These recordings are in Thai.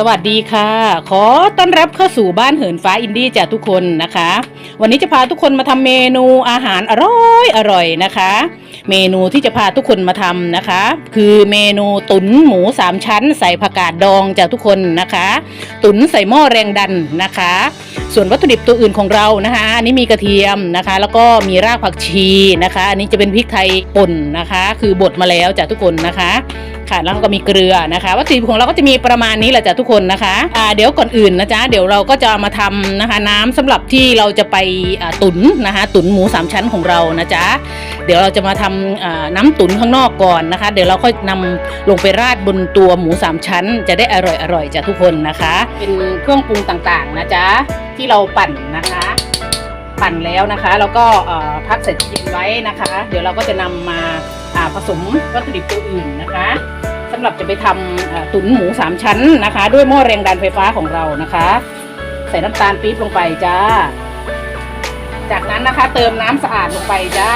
สวัสดีค่ะ ขอต้อนรับเข้าสู่บ้านเหินฟ้าอินดี้จ้ะทุกคนนะคะ วันนี้จะพาทุกคนมาทำเมนูอาหารอร่อยอร่อยนะคะ เมนูที่จะพาทุกคนมาทำนะคะ คือเมนูตุ๋นหมูสามชั้น ใส่ผักกาดดองจากทุกคนนะคะ ตุ๋นใส่หม้อแรงดันนะคะ ส่วนวัตถุดิบตัวอื่นของเรานะคะอันนี้มีกระเทียมนะคะ แล้วก็มีรากผักชีนะคะ อันนี้จะเป็นพริกไทยป่นนะคะ คือบดมาแล้วจากทุกคนนะคะค่ะแล้วก็มีเกลือนะคะวัตถุดิบของเราก็จะมีประมาณนี้แหละจ้ะทุกคนนะคะอ่าเดี๋ยวก่อนอื่นนะจ๊ะเดี๋ยวเราก็จะมาทำนะคะ น้ำสำหรับที่เราจะไปตุ๋นนะคะ ตุ๋นหมูสามชั้นของเรานะจ๊ะเดี๋ยวเราจะมาทำอ่าน้ำตุ๋นข้างนอกก่อนนะคะ เดี๋ยวเราค่อยนำลงไปราดบนตัวหมูสามชั้น จะได้อร่อยอร่อยจ้ะทุกคนนะคะ เป็นเครื่องปรุงต่างๆนะจ๊ะที่เราปั่นนะคะ ปั่นแล้วนะคะแล้วก็พักใส่ตู้เย็นไว้นะคะ เดี๋ยวเราก็จะนำมาอ่าผสมวัตถุดิบตัวอื่นนะคะสำหรับจะไปทำตุ๋นหมูสามชั้นนะคะ ด้วยหม้อแรงดันไฟฟ้าของเรานะคะ ใส่น้ำตาลปี๊บลงไปจ้า จากนั้นนะคะเติมน้ำสะอาดลงไปจ้า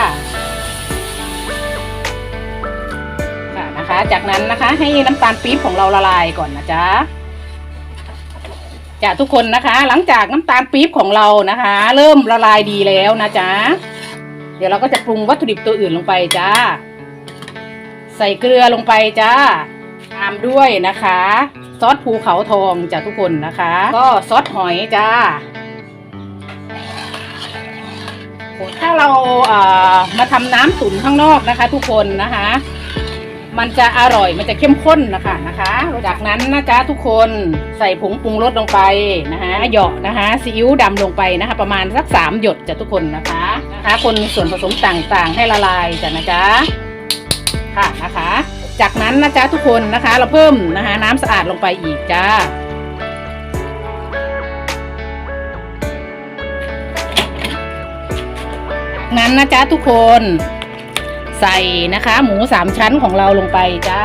จากนั้นนะคะ ให้น้ำตาลปี๊บของเราละลายก่อนนะจ๊ะจากทุกคนนะคะ หลังจากน้ำตาลปี๊บของเรานะคะ เริ่มละลายดีแล้วนะจ๊ะเดี๋ยวเราก็จะปรุงวัตถุดิบตัวอื่นลงไปจ้าใส่เกลือลงไปจ้าตามด้วยนะคะ ซอสภูเขาทองจากทุกคนนะคะ ก็ซอสหอยจ้าถ้าเราเอ่อมาทำน้ำตุ๋นข้างนอกนะคะ ทุกคนนะคะ มันจะอร่อยมันจะเข้มข้นนะคะนะคะ จากนั้นนะจ๊ะทุกคนใส่ผงปรุงรสลงไปนะคะเหยาะนะคะซีอิ๊วดำลงไปนะคะ ประมาณสักสามหยดจ้ะทุกคนนะคะนะคะ คนส่วนผสมต่างๆ ให้ละลายจ้ะนะจ๊ะค่ะนะคะ จากนั้นนะจ๊ะทุกคนนะคะ เราเพิ่มนะคะน้ำสะอาดลงไปอีกจ้าจากนั้นนะจ๊ะทุกคน ใส่นะคะ หมูสามชั้นของเราลงไปจ้า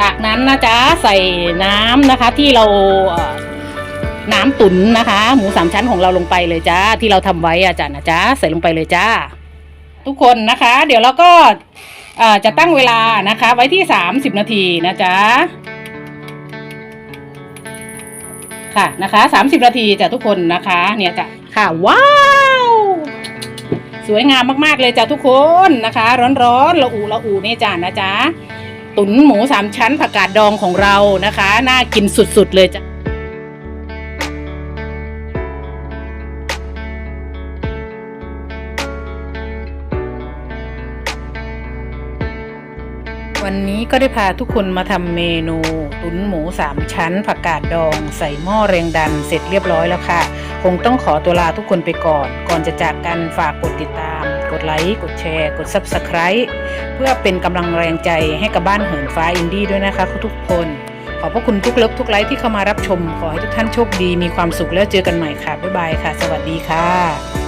จากนั้นนะจ๊ะใส่น้ำนะคะที่เราน้ำตุ๋นนะคะ หมูสามชั้นของเราลงไปเลยจ้าที่เราทำไว้อะจ้ะนะจ๊ะใส่ลงไปเลยจ้า ทุกคนนะคะ เดี๋ยวเราก็จะตั้งเวลานะคะไว้ที่ 30 นาทีนะจ๊ะค่ะนะคะ 30 นาทีจ้ะทุกคนนะคะเนี่ยจ้ะค่ะว้าวสวยงามมากๆเลยจ้ะทุกคนนะคะ ร้อนๆละอูละอูเนี่ยจ้ะนะจ๊ะตุ๋นหมูสามชั้นผักกาดดองของเรานะคะ น่ากินสุดๆเลยจ้ะ วันนี้ก็ได้พาทุกคนมาทำเมนูตุ๋นหมูสามชั้น ผักกาดดอง ใส่หม้อแรงดันเสร็จเรียบร้อยแล้วค่ะ คงต้องขอตัวลาทุกคนไปก่อน ก่อนจะจากกันฝากกดติดตาม กดไลค์ กดแชร์ กด Subscribe เพื่อเป็นกำลังแรงใจให้กับบ้านเหินฟ้าอินดี้ด้วยนะคะทุกคน ขอบพระคุณทุกเลิฟทุกไลค์ที่เข้ามารับชม ขอให้ทุกท่านโชคดีมีความสุขแล้วเจอกันใหม่ค่ะบ๊ายบายค่ะ สวัสดีค่ะ